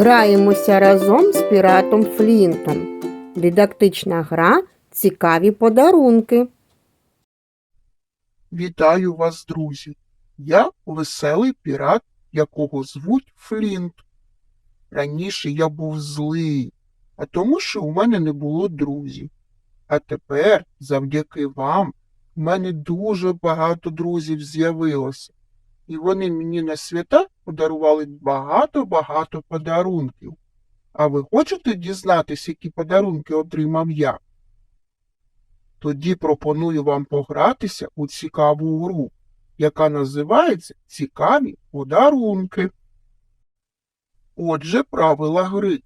Граємося разом з піратом Флінтом. Дидактична гра Цікаві подарунки. Вітаю вас, друзі. Я веселий пірат, якого звуть Флінт. Раніше я був злий, а тому, що у мене не було друзів. А тепер, завдяки вам, у мене дуже багато друзів з'явилося. І вони мені на свята подарували багато-багато подарунків. А ви хочете дізнатися, які подарунки отримав я? Тоді пропоную вам погратися у цікаву гру, яка називається Цікаві подарунки. Отже, правила гри.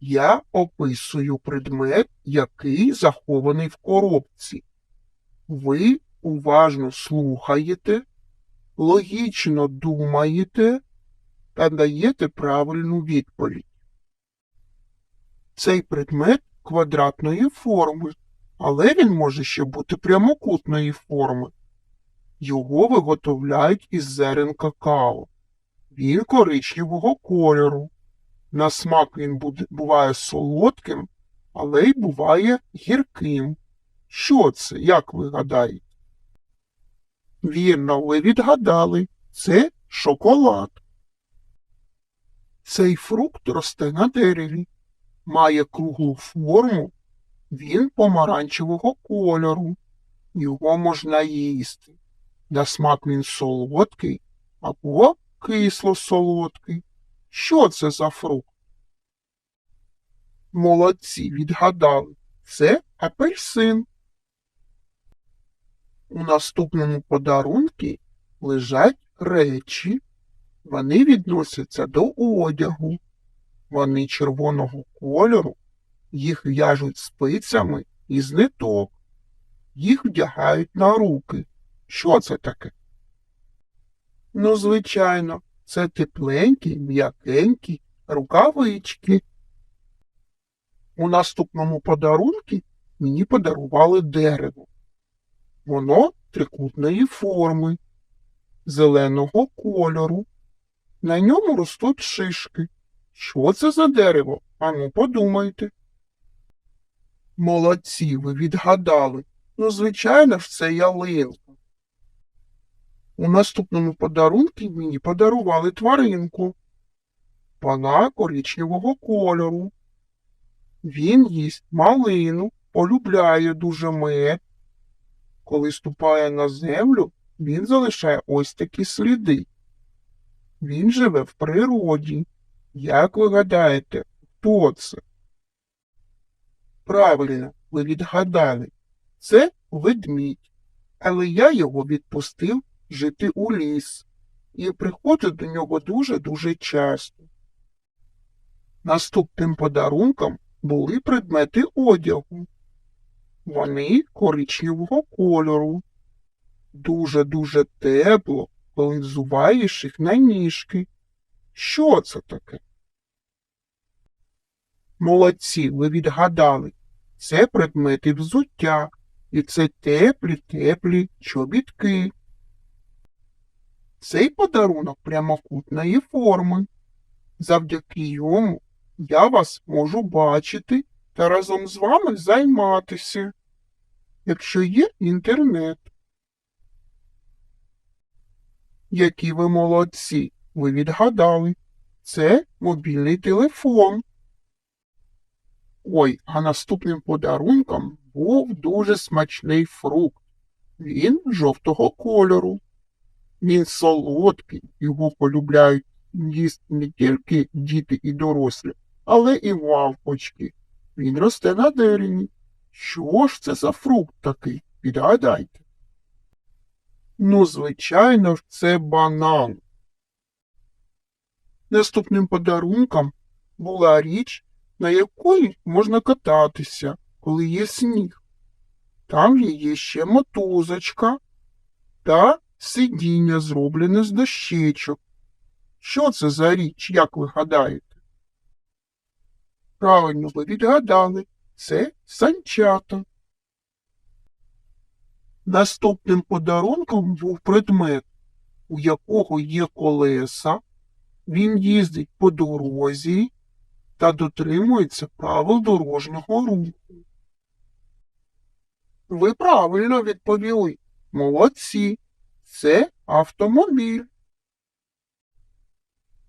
Я описую предмет, який захований в коробці. Ви уважно слухаєте, логічно думаєте та даєте правильну відповідь. Цей предмет квадратної форми але він може ще бути прямокутної форми. Його виготовляють із зерен какао. Він коричневого кольору. На смак він буває солодким, але й буває гірким. Що це, як ви гадаєте? Вірно, ви відгадали. Це шоколад. Цей фрукт росте на дереві, має круглу форму він помаранчевого кольору. Його можна їсти. На смак він солодкий або кисло-солодкий. Що це за фрукт? Молодці відгадали. Це апельсин. У наступному подарунку лежать речі. Вони відносяться до одягу. Вони червоного кольору їх в'яжуть спицями із ниток. Їх вдягають на руки. Що це таке? Ну, звичайно, це тепленькі, м'якенькі рукавички. У наступному подарунку мені подарували дерево. Воно трикутної форми, зеленого кольору. На ньому ростуть шишки. Що це за дерево? Ану, подумайте. Молодці, ви відгадали. Ну, звичайно ж, це ялинка. У наступному подарунку мені подарували тваринку. Вона коричневого кольору. Він їсть малину, полюбляє дуже мед. Коли ступає на землю, він залишає ось такі сліди. Він живе в природі. Як ви гадаєте, хто це? Правильно, ви відгадали. Це ведмідь. Але я його відпустив жити у ліс і приходжу до нього дуже-дуже часто. Наступним подарунком були предмети одягу. Вони коричневого кольору. Дуже-дуже тепло, коли їх на ніжки. Що це таке? Молодці, ви відгадали. Це предмети взуття, і це теплі теплі чобітки. Цей подарунок прямокутної форми. Завдяки йому я вас можу бачити та разом з вами займатися, якщо є інтернет. Які ви молодці, ви відгадали. Це мобільний телефон. Ой, а наступним подарунком був дуже смачний фрукт. Він жовтого кольору. Він солодкий, його полюбляють їсти не тільки діти і дорослі, але і мавпочки. Він росте на дереві. Що ж це за фрукт такий? Підгадайте. Ну, звичайно ж, це банан. Наступним подарунком була річ, на якої можна кататися, коли є сніг. Там є- ще мотузочка та сидіння, зроблене з дощечок. Що це за річ, як ви гадаєте? Правильно ви відгадали, це санчата. Наступним подарунком був предмет, у якого є колеса, Він їздить по дорозі та дотримується правил дорожнього руху. Ви правильно відповіли. Молодці. Це автомобіль.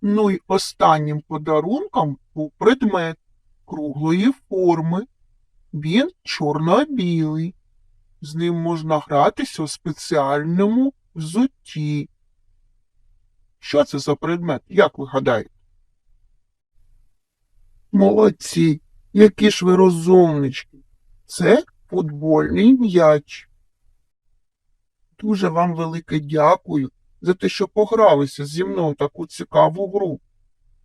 Ну й останнім подарунком був предмет круглої форми. Він чорно-білий. З ним можна гратися у спеціальному взутті. Що це за предмет, як ви гадаєте? Молодці, які ж ви розумнички. Це футбольний м'яч. Дуже вам велике дякую за те, що погралися зі мною таку цікаву гру.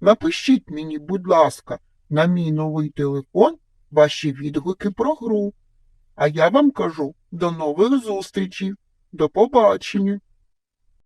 Напишіть мені, будь ласка, на мій новий телефон ваші відгуки про гру. А я вам кажу до нових зустрічей. До побачення.